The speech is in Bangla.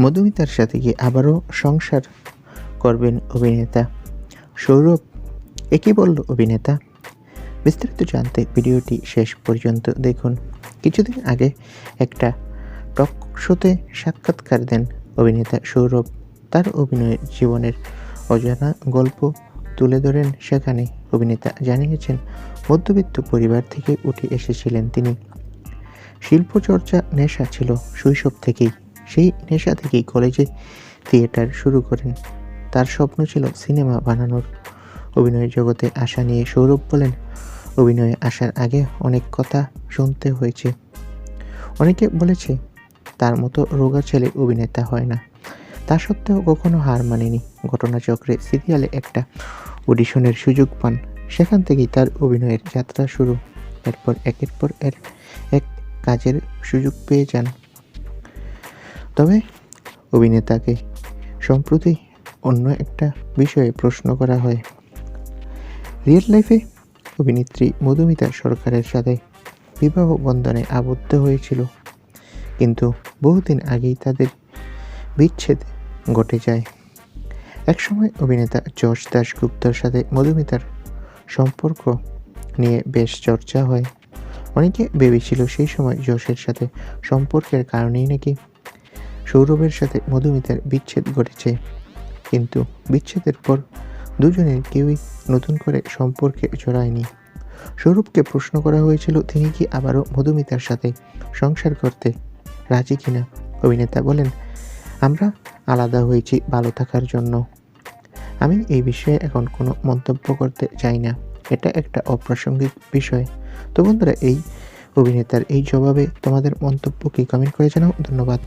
মধুমিতার সাথে গিয়ে আবারও সংসার করবেন অভিনেতা সৌরভ। একই বলল, অভিনেতা, বিস্তারিত জানতে ভিডিওটি শেষ পর্যন্ত দেখুন। কিছুদিন আগে একটা টক শোতে সাক্ষাৎকার দেন অভিনেতা সৌরভ। তার অভিনয়ের জীবনের অজানা গল্প তুলে ধরেন সেখানে। অভিনেতা জানিয়েছেন, মধ্যবিত্ত পরিবার থেকে উঠে এসেছিলেন তিনি। শিল্পচর্চা নেশা ছিল শৈশব থেকেই। সেই নেশা থেকেই কলেজে থিয়েটার শুরু করেন। তার স্বপ্ন ছিল সিনেমা বানানোর। অভিনয় জগতে আসা নিয়ে সৌরভ বলেন, অভিনয়ে আসার আগে অনেক কথা শুনতে হয়েছে। অনেকে বলেছে, তার মতো রোগা ছেলে অভিনেতা হয় না। তা সত্ত্বেও কখনো হার মানেনি। ঘটনাচক্রে সিরিয়ালে একটা অডিশনের সুযোগ পান। সেখান থেকেই তার অভিনয়ের যাত্রা শুরু। এরপর একের পর এক কাজের সুযোগ পেয়ে যান। তবে অভিনেতাকে সম্প্রতি অন্য একটা বিষয়ে প্রশ্ন করা হয়। রিয়েল লাইফে অভিনেত্রী মধুমিতা সরকারের সাথে বিবাহ বন্ধনে আবদ্ধ হয়েছিল। কিন্তু বহুদিন আগেই তাদের বিচ্ছেদ ঘটে যায়। একসময় অভিনেতা যশ দাশগুপ্তর সাথে মধুমিতার সম্পর্ক নিয়ে বেশ চর্চা হয়। অনেকে ভেবেছিল সেই সময় যশের সাথে সম্পর্কের কারণেই নাকি সৌরভের সাথে মধুমিতার বিচ্ছেদ ঘটেছে। কিন্তু বিচ্ছেদের পর দুজনের কেউই নতুন করে সম্পর্কে জড়ায়নি। সৌরভকে প্রশ্ন করা হয়েছিল, তিনি কি আবারও মধুমিতার সাথে সংসার করতে রাজি কিনা? অভিনেতা বলেন, আমরা আলাদা হয়েছি ভালো থাকার জন্য। আমি এই বিষয়ে এখন কোনো মন্তব্য করতে চাই না। এটা একটা অপ্রাসঙ্গিক বিষয়। তো বন্ধুরা, এই অভিনেতার এই জবাবে তোমাদের মন্তব্য কি? কমেন্ট করে জানাও। ধন্যবাদ।